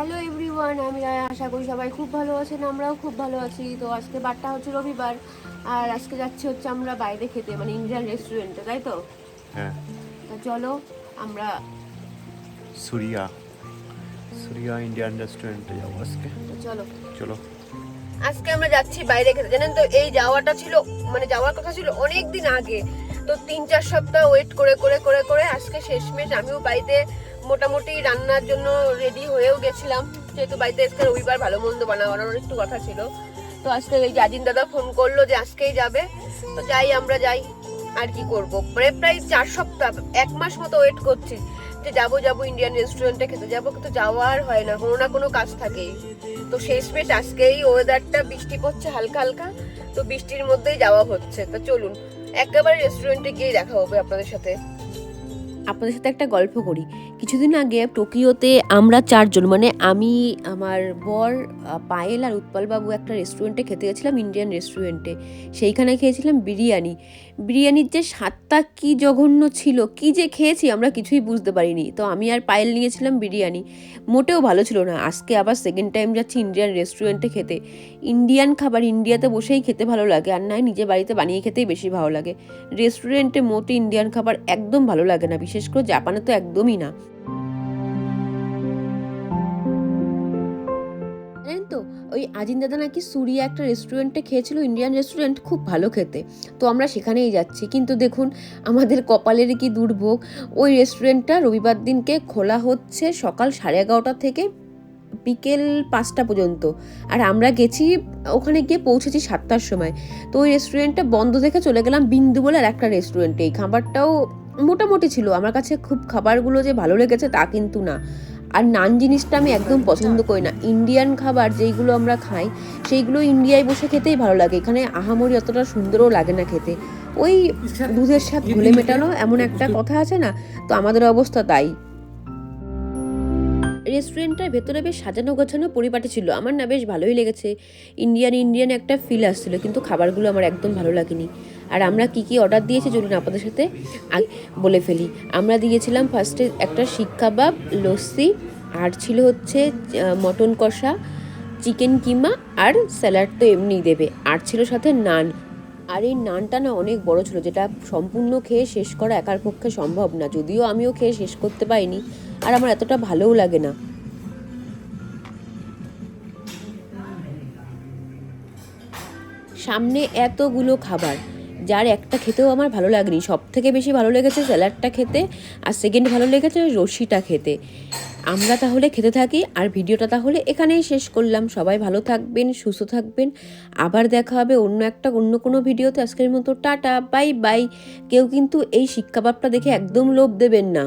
Hello everyone আমি রায়া, আশা করি সবাই খুব ভালো আছেন আমরাও খুব ভালো আছি। তো আজকে বারটা হচ্ছে রবিবার আর আজকে যাচ্ছি হচ্ছে আমরা বাইরে খেতে মানে ইন্ডিয়ান রেস্টুরেন্টে তাই তো? হ্যাঁ। চলো আমরা সুরিয়া সুরিয়া ইন্ডিয়ান রেস্টুরেন্টে যাব আজকে। চলো। চলো। আজকে আমরা যাচ্ছি বাইরে খেতে জানেন তো এই যাওয়াটা ছিল মানে যাওয়ার কথা ছিল অনেক দিন আগে। তো তিন চার সপ্তাহ ওয়েট করে করে করে করে আজকে শেষমেশ আমিও বাড়িতে মোটামুটি রান্নার জন্য রেডি হয়েও গেছিলাম। যেহেতু বাড়িতে আজকে রবিবার, ভালো মন্দ বানানোর একটু কথা ছিল। তো আজকে এই জাজিন দাদা ফোন করল যে আজকেই যাবে। তো যাই, আমরা যাই। আর কি করব? মানে প্রায় চার সপ্তাহ, এক মাস মতো ওয়েট করছি যে যাব যাব ইন্ডিয়ান রেস্টুরেন্টে খেতে। যাব কিন্তু যাওয়ার হয় না, কোনো না কোনো কাজ থাকেই। তো শেষ শেষমেশ আজকেই ওয়েদারটা বৃষ্টি পড়ছে হালকা হালকা, তো বৃষ্টির মধ্যেই যাওয়া হচ্ছে। তো চলুন, একেবারে রেস্টুরেন্টে গিয়ে দেখা হবে আপনাদের সাথে। আপনাদের সাথে একটা গল্প করি। কিছুদিন আগে টোকিওতে আমরা চারজন মানে আমি, আমার বর পায়েল আর উৎপলবাবু একটা রেস্টুরেন্টে খেতে গেছিলাম ইন্ডিয়ান রেস্টুরেন্টে সেইখানে খেয়েছিলাম বিরিয়ানি। বিরিয়ানির যে স্বাদটা কি জঘন্য ছিল, কি যে খেয়েছি আমরা কিছুই বুঝতে পারিনি। তো আমি আর পায়েল নিয়েছিলাম বিরিয়ানি। মোটেও ভালো ছিল না। আজকে আবার সেকেন্ড টাইম যাচ্ছি ইন্ডিয়ান রেস্টুরেন্টে খেতে। ইন্ডিয়ান খাবার ইন্ডিয়াতে বসেই খেতে ভালো লাগে, আর নয় নিজে বাড়িতে বানিয়ে খেতেই বেশি ভালো লাগে। রেস্টুরেন্টে মোটে ইন্ডিয়ান খাবার একদম ভালো লাগে না, বিশেষ করে জাপানে তো একদমই না। তো, ওই আজিন দাদা নাকি সুরিয়া একটা রেস্টুরেন্টে খেয়েছিল ইন্ডিয়ান রেস্টুরেন্ট খুব ভালো খেতে। তো আমরা সেখানেই যাচ্ছি। কিন্তু দেখুন, আমাদের কপালের কি দুর্ভোগ। ওই রেস্টুরেন্টটা রবিবার দিনকে খোলা হচ্ছে সকাল সাড়ে এগারোটা থেকে বিকেল পাঁচটা পর্যন্ত। আর আমরা গেছি, ওখানে গিয়ে পৌঁছেছি সাতটার সময়। তো ওই রেস্টুরেন্টটা বন্ধ দেখে চলে গেলাম বিন্দু বলে আর একটা রেস্টুরেন্টে এই খাবারটাও মোটামুটি ছিল। আমার কাছে খুব খাবারগুলো যে ভালো লেগেছে তা কিন্তু না। আর নান জিনিসটা আমি একদম পছন্দ করি না। ইন্ডিয়ান খাবার যেইগুলো আমরা খাই, সেইগুলো ইন্ডিয়ায় বসে খেতেই ভালো লাগে। এখানে আহামরি অতটা সুন্দরও লাগে না খেতে। ওই দুধের স্বাদ ঘুলে মেটানো এমন একটা কথা আছে না? তো আমাদের অবস্থা তাই। রেস্টুরেন্টটার ভেতরে বেশ সাজানো গোছানো পরিপাটি ছিল। আমার না বেশ ভালোই লেগেছে। ইন্ডিয়ান ইন্ডিয়ান একটা ফিল আসছিল, কিন্তু খাবারগুলো আমার একদম ভালো লাগেনি। আর আমরা কি কি অর্ডার দিয়েছি চলুন আপনাদের সাথে বলে ফেলি। আমরা দিয়েছিলাম ফার্স্টে একটা শিক কাবাব, লস্যি, আর ছিল হচ্ছে মটন কষা, চিকেন কিমা আর স্যালাড তো এমনিই দেবে। আর ছিল সাথে নান। আর এই নানটা না অনেক বড় ছিল, যেটা সম্পূর্ণ খেয়ে শেষ করা একার পক্ষে সম্ভব না। যদিও আমিও খেয়ে শেষ করতে পারিনি, আর আমার এতটা ভালোও লাগে না। সামনে এতগুলো খাবার। যার একটা খেতেও আমার ভালো লাগেনি। সব থেকে বেশি ভালো লেগেছে স্যালাডটা খেতে আর সেকেন্ড ভালো লেগেছে রশিটা খেতে। আমরা তাহলে খেতে থাকি আর ভিডিওটা তাহলে এখানেই শেষ করলাম। সবাই ভালো থাকবেন, সুস্থ থাকবেন। আবার দেখা হবে অন্য একটা, অন্য কোনো ভিডিওতে। আজকের মতো টাটা, বাই বাই। কেউ কিন্তু এই শিক্ষাবাবটা দেখে একদম লোভ দেবেন না।